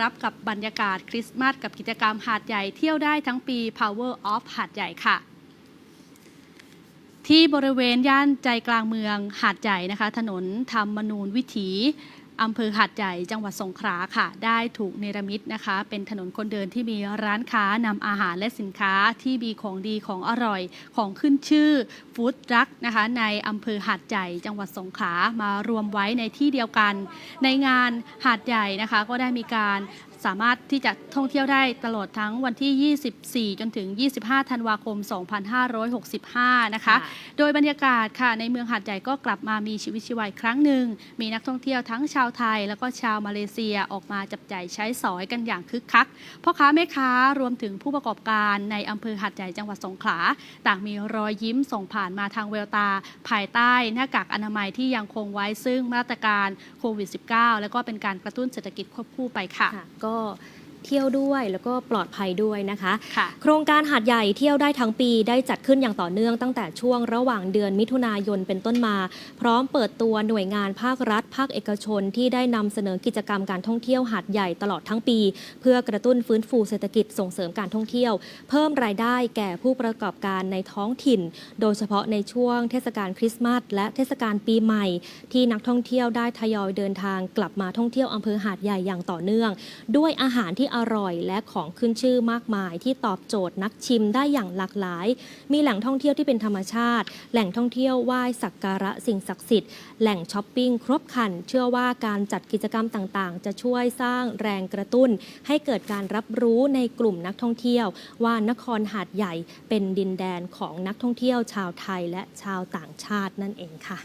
รับกับบรรยากาศคริสต์มาสกับกิจกรรมหาดใหญ่เที่ยวได้ทั้งปี Power of หาดใหญ่ค่ะ ที่บริเวณย่านใจกลางเมืองหาดใหญ่นะคะ ถนนธรรมนูญวิถี อำเภอหาดใหญ่จังหวัดสงขลาค่ะ ได้ถูกเนรมิตนะคะ เป็นถนนคนเดินที่มีร้านค้านำอาหารและสินค้าที่มีของดีของอร่อยของขึ้นชื่อฟู้ดรักนะคะ ในอำเภอหาดใหญ่จังหวัดสงขลามารวมไว้ในที่เดียวกัน ในงานหาดใหญ่นะคะ ก็ได้มีการ สามารถที่จะท่องเที่ยวได้ตลอดทั้งวันที่ 24 จนถึง 25 ธันวาคม 2565 นะคะ โดยบรรยากาศค่ะในเมืองหาดใหญ่ก็กลับมามีชีวิตชีวาอีกครั้งหนึ่ง มีนักท่องเที่ยวทั้งชาวไทย แล้วก็ชาวมาเลเซียออกมาจับจ่ายใช้สอยกันอย่างคึกคัก พ่อค้าแม่ค้ารวมถึงผู้ประกอบการในอำเภอหาดใหญ่จังหวัดสงขลา ต่างมีรอยยิ้มส่งผ่านมาทางแววตา ภายใต้หน้ากากอนามัยที่ยังคงไว้ซึ่งมาตรการโควิด -19 แล้วก็เป็นการกระตุ้นเศรษฐกิจควบคู่ไปค่ะค่ะก็ เที่ยวด้วยแล้วก็ปลอดภัยด้วยนะคะ ค่ะ โครงการหาดใหญ่เที่ยวได้ทั้งปีได้จัดขึ้นอย่างต่อเนื่องตั้งแต่ช่วงระหว่างเดือนมิถุนายนเป็นต้นมา พร้อมเปิดตัวหน่วยงานภาครัฐ ภาคเอกชนที่ได้นำเสนอกิจกรรมการท่องเที่ยวหาดใหญ่ตลอดทั้งปี เพื่อกระตุ้นฟื้นฟูเศรษฐกิจส่งเสริมการท่องเที่ยว เพิ่มรายได้แก่ผู้ประกอบการในท้องถิ่น โดยเฉพาะในช่วงเทศกาลคริสต์มาสและเทศกาลปีใหม่ ที่นักท่องเที่ยวได้ทยอยเดินทางกลับมาท่องเที่ยวอำเภอหาดใหญ่อย่างต่อเนื่อง ด้วยอาหารที่อร่อย และของขึ้นชื่อมากมาย ที่ตอบโจทย์นักชิมได้อย่างหลากหลาย มีแหล่งท่องเที่ยวที่เป็นธรรมชาติ แหล่งท่องเที่ยวไหว้สักการะสิ่งศักดิ์สิทธิ์ แหล่งช้อปปิ้งครบครัน เชื่อว่าการจัดกิจกรรมต่างๆ จะช่วยสร้างแรงกระตุ้น ให้เกิดการรับรู้ในกลุ่มนักท่องเที่ยว ว่านครหาดใหญ่เป็นดินแดนของนักท่องเที่ยวชาวไทยและชาวต่างชาตินั่นเองค่ะ